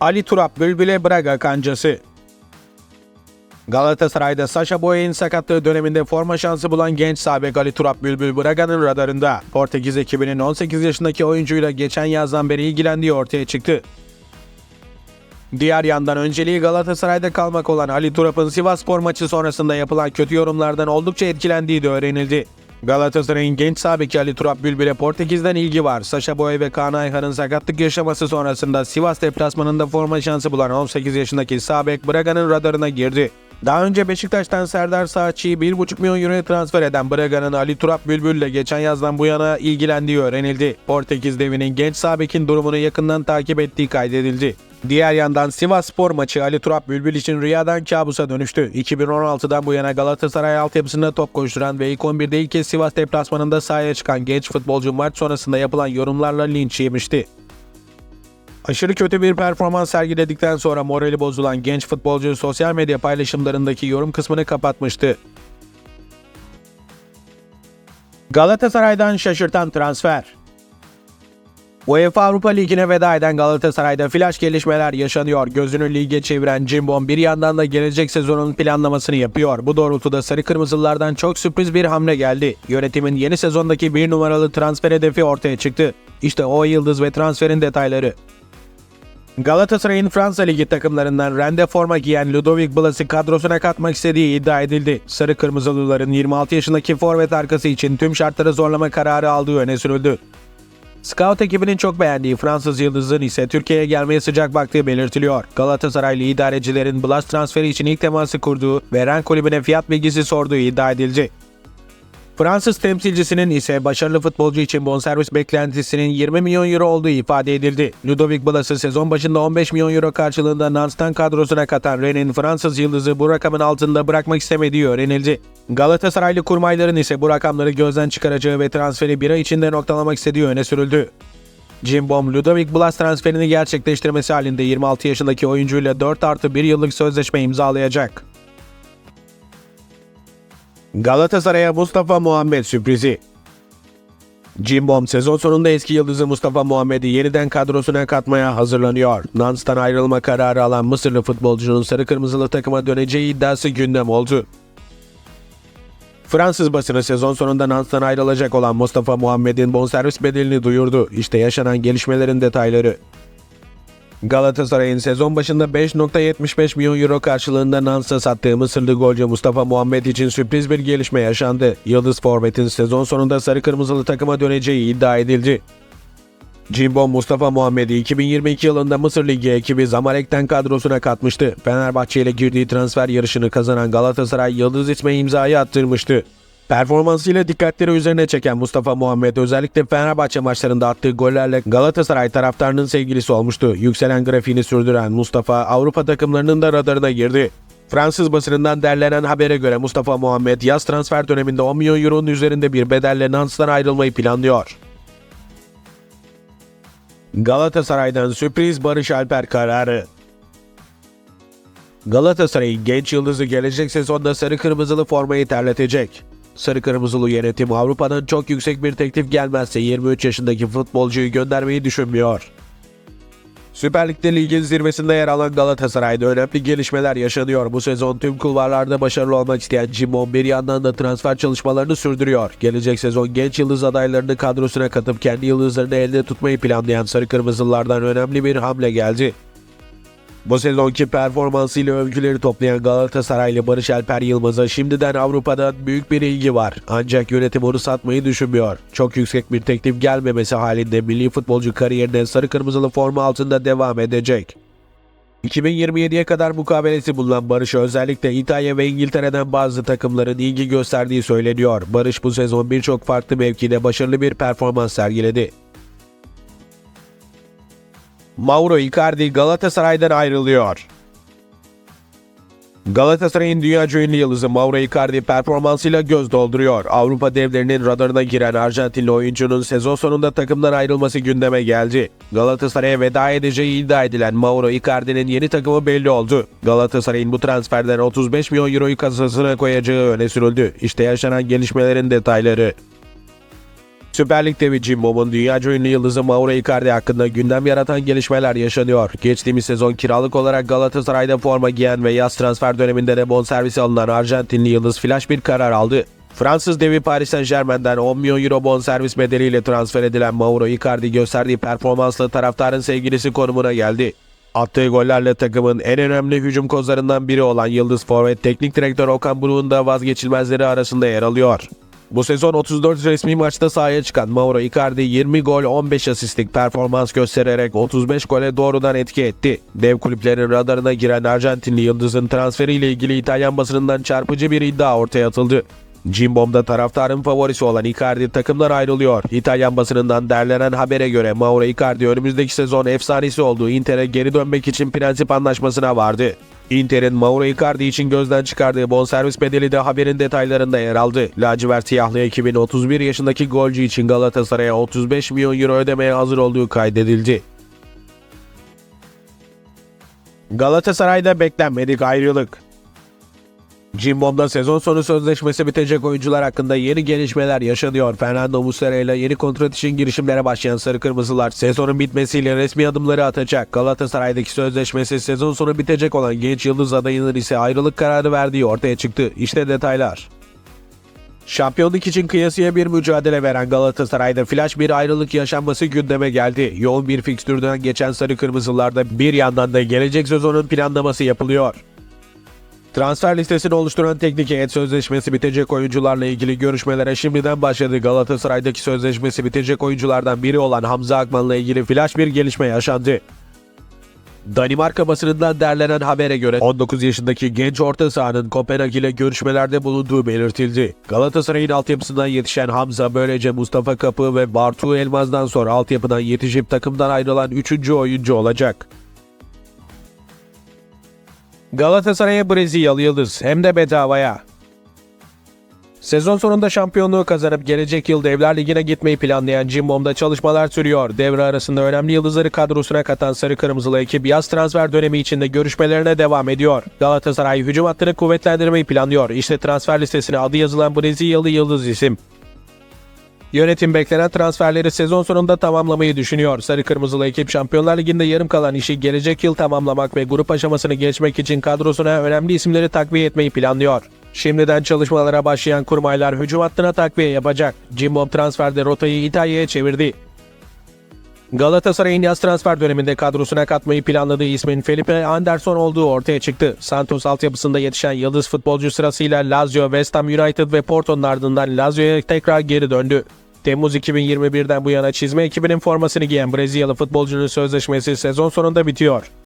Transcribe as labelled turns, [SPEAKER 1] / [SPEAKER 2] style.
[SPEAKER 1] Ali Turap Bülbül'e Braga kancası. Galatasaray'da Sasha Boya'nın sakatlığı döneminde forma şansı bulan genç sabek Ali Turap Bülbül Braga'nın radarında. Portekiz ekibinin 18 yaşındaki oyuncuyla geçen yazdan beri ilgilendiği ortaya çıktı. Diğer yandan önceliği Galatasaray'da kalmak olan Ali Turap'ın Sivasspor maçı sonrasında yapılan kötü yorumlardan oldukça etkilendiği de öğrenildi. Galatasaray'ın genç sabeki Ali Turap Bülbül'e Portekiz'den ilgi var. Saşa Boy ve Kaan Ayhan'ın sakatlık yaşaması sonrasında Sivas deplasmanında forma şansı bulan 18 yaşındaki Sabek Braga'nın radarına girdi. Daha önce Beşiktaş'tan Serdar Saatçı'yı 1,5 milyon euroya transfer eden Braga'nın Ali Turap Bülbül'le geçen yazdan bu yana ilgilendiği öğrenildi. Portekiz devinin genç sabekin durumunu yakından takip ettiği kaydedildi. Diğer yandan Sivas Spor maçı Ali Turap Bülbül için rüyadan kabusa dönüştü. 2016'dan bu yana Galatasaray altyapısında top koşturan ve ilk 11'de ilk kez Sivas deplasmanında sahaya çıkan genç futbolcu maç sonrasında yapılan yorumlarla linç yemişti. Aşırı kötü bir performans sergiledikten sonra morali bozulan genç futbolcu sosyal medya paylaşımlarındaki yorum kısmını kapatmıştı. Galatasaray'dan şaşırtan transfer. UEFA Avrupa Ligi'ne veda eden Galatasaray'da flash gelişmeler yaşanıyor. Gözünü lige çeviren Cimbom bir yandan da gelecek sezonun planlamasını yapıyor. Bu doğrultuda Sarı Kırmızılardan çok sürpriz bir hamle geldi. Yönetimin yeni sezondaki bir numaralı transfer hedefi ortaya çıktı. İşte o yıldız ve transferin detayları. Galatasaray'ın Fransa Ligi takımlarından rende forma giyen Ludovic Blas'ı kadrosuna katmak istediği iddia edildi. Sarı Kırmızılıların 26 yaşındaki forvet arkası için tüm şartları zorlama kararı aldığı öne sürüldü. Scout ekibinin çok beğendiği Fransız yıldızın ise Türkiye'ye gelmeye sıcak baktığı belirtiliyor. Galatasaraylı idarecilerin Blas transferi için ilk teması kurduğu ve Ren kulübüne fiyat bilgisi sorduğu iddia edildi. Fransız temsilcisinin ise başarılı futbolcu için bonservis beklentisinin 20 milyon euro olduğu ifade edildi. Ludovic Blas'ı sezon başında 15 milyon euro karşılığında Nance'tan kadrosuna katan Rennes'in Fransız yıldızı bu rakamın altında bırakmak istemediği öğrenildi. Galatasaraylı kurmayların ise bu rakamları gözden çıkaracağı ve transferi bir ay içinde noktalamak istediği öne sürüldü. Cimbom, Ludovic Blas transferini gerçekleştirmesi halinde 26 yaşındaki oyuncuyla 4 artı 1 yıllık sözleşme imzalayacak. Galatasaray'a Mustafa Muhammed sürprizi. Cimbom sezon sonunda eski yıldızı Mustafa Muhammed'i yeniden kadrosuna katmaya hazırlanıyor. Nance'dan ayrılma kararı alan Mısırlı futbolcunun sarı kırmızılı takıma döneceği iddiası gündem oldu. Fransız basını sezon sonunda Nance'dan ayrılacak olan Mustafa Muhammed'in bonservis bedelini duyurdu. İşte yaşanan gelişmelerin detayları. Galatasaray'ın sezon başında 5.75 milyon euro karşılığında Nance'a sattığı Mısırlı golcü Mustafa Muhammed için sürpriz bir gelişme yaşandı. Yıldız Forvet'in sezon sonunda sarı kırmızılı takıma döneceği iddia edildi. Cimbom Mustafa Muhammed'i 2022 yılında Mısır Ligi ekibi Zamalek'ten kadrosuna katmıştı. Fenerbahçe ile girdiği transfer yarışını kazanan Galatasaray Yıldız isme imzayı attırmıştı. Performansıyla dikkatleri üzerine çeken Mustafa Muhammed özellikle Fenerbahçe maçlarında attığı gollerle Galatasaray taraftarının sevgilisi olmuştu. Yükselen grafiğini sürdüren Mustafa Avrupa takımlarının da radarına girdi. Fransız basınından derlenen habere göre Mustafa Muhammed yaz transfer döneminde 10 milyon euronun üzerinde bir bedelle Nance'dan ayrılmayı planlıyor. Galatasaray'dan sürpriz Barış Alper kararı. Galatasaray'ın genç yıldızı gelecek sezonda sarı kırmızılı formayı terletecek. Sarı Kırmızılı yönetim Avrupa'dan çok yüksek bir teklif gelmezse 23 yaşındaki futbolcuyu göndermeyi düşünmüyor. Süper Lig'de ligin zirvesinde yer alan Galatasaray'da önemli gelişmeler yaşanıyor. Bu sezon tüm kulvarlarda başarılı olmak isteyen Cimbom bir yandan da transfer çalışmalarını sürdürüyor. Gelecek sezon genç yıldız adaylarını kadrosuna katıp kendi yıldızlarını elde tutmayı planlayan Sarı Kırmızılılardan önemli bir hamle geldi. Bu sezonki performansıyla övgüleri toplayan Galatasaraylı Barış Alper Yılmaz'a şimdiden Avrupa'da büyük bir ilgi var. Ancak yönetim onu satmayı düşünmüyor. Çok yüksek bir teklif gelmemesi halinde milli futbolcu kariyerine sarı kırmızılı forma altında devam edecek. 2027'ye kadar mukabelesi bulunan Barış özellikle İtalya ve İngiltere'den bazı takımların ilgi gösterdiği söyleniyor. Barış bu sezon birçok farklı mevkide başarılı bir performans sergiledi. Mauro Icardi Galatasaray'dan ayrılıyor. Galatasaray'ın dünya ünlü yıldızı Mauro Icardi performansıyla göz dolduruyor. Avrupa devlerinin radarına giren Arjantinli oyuncunun sezon sonunda takımdan ayrılması gündeme geldi. Galatasaray'a veda edeceği iddia edilen Mauro Icardi'nin yeni takımı belli oldu. Galatasaray'ın bu transferden 35 milyon euroyu kasasına koyacağı öne sürüldü. İşte yaşanan gelişmelerin detayları. Süper Lig devi Cimbom'un dünyaca ünlü yıldızı Mauro Icardi hakkında gündem yaratan gelişmeler yaşanıyor. Geçtiğimiz sezon kiralık olarak Galatasaray'da forma giyen ve yaz transfer döneminde de bonservisi alınan Arjantinli yıldız flash bir karar aldı. Fransız devi Paris Saint Germain'den 10 milyon euro bonservis bedeliyle transfer edilen Mauro Icardi gösterdiği performansla taraftarın sevgilisi konumuna geldi. Attığı gollerle takımın en önemli hücum kozlarından biri olan Yıldız Forvet Teknik Direktör Okan Buruk'un da vazgeçilmezleri arasında yer alıyor. Bu sezon 34 resmi maçta sahaya çıkan Mauro Icardi 20 gol 15 asistlik performans göstererek 35 gole doğrudan etki etti. Dev kulüplerin radarına giren Arjantinli Yıldız'ın transferiyle ilgili İtalyan basınından çarpıcı bir iddia ortaya atıldı. Cimbom'da taraftarın favorisi olan Icardi takımdan ayrılıyor. İtalyan basınından derlenen habere göre Mauro Icardi önümüzdeki sezon efsanesi olduğu Inter'e geri dönmek için prensip anlaşmasına vardı. Inter'in Mauro Icardi için gözden çıkardığı bonservis bedeli de haberin detaylarında yer aldı. Lacivert siyahlı ekibin 31 yaşındaki golcü için Galatasaray'a 35 milyon euro ödemeye hazır olduğu kaydedildi. Galatasaray'da beklenmedik ayrılık. Cimbom'da sezon sonu sözleşmesi bitecek oyuncular hakkında yeni gelişmeler yaşanıyor. Fernando Muslera ile yeni kontrat için girişimlere başlayan Sarı Kırmızılar sezonun bitmesiyle resmi adımları atacak. Galatasaray'daki sözleşmesi sezon sonu bitecek olan genç yıldız adayının ise ayrılık kararı verdiği ortaya çıktı. İşte detaylar. Şampiyonluk için kıyasıya bir mücadele veren Galatasaray'da flash bir ayrılık yaşanması gündeme geldi. Yoğun bir fikstürden geçen Sarı Kırmızılarda bir yandan da gelecek sezonun planlaması yapılıyor. Transfer listesini oluşturan teknik heyet sözleşmesi bitecek oyuncularla ilgili görüşmelere şimdiden başladı. Galatasaray'daki sözleşmesi bitecek oyunculardan biri olan Hamza Akman'la ilgili flash bir gelişme yaşandı. Danimarka basınından derlenen habere göre 19 yaşındaki genç orta sahanın Kopenhag ile görüşmelerde bulunduğu belirtildi. Galatasaray'ın altyapısından yetişen Hamza böylece Mustafa Kapı ve Bartu Elmaz'dan sonra altyapıdan yetişip takımdan ayrılan 3. oyuncu olacak. Galatasaray'a Brezilyalı yıldız hem de bedavaya. Sezon sonunda şampiyonluğu kazanıp gelecek yıl Devler Ligi'ne gitmeyi planlayan Cimbom'da çalışmalar sürüyor. Devre arasında önemli yıldızları kadrosuna katan Sarı Kırmızılı ekip yaz transfer dönemi içinde görüşmelerine devam ediyor. Galatasaray hücum hattını kuvvetlendirmeyi planlıyor. İşte transfer listesine adı yazılan Brezilyalı yıldız isim. Yönetim beklenen transferleri sezon sonunda tamamlamayı düşünüyor. Sarı Kırmızılı ekip Şampiyonlar Ligi'nde yarım kalan işi gelecek yıl tamamlamak ve grup aşamasını geçmek için kadrosuna önemli isimleri takviye etmeyi planlıyor. Şimdiden çalışmalara başlayan kurmaylar hücum hattına takviye yapacak. Cimbom transferde rotayı İtalya'ya çevirdi. Galatasaray'ın yaz transfer döneminde kadrosuna katmayı planladığı ismin Felipe Anderson olduğu ortaya çıktı. Santos altyapısında yetişen yıldız futbolcu sırasıyla Lazio, West Ham United ve Porto'nun ardından Lazio'ya tekrar geri döndü. Temmuz 2021'den bu yana çizme ekibinin formasını giyen Brezilyalı futbolcunun sözleşmesi sezon sonunda bitiyor.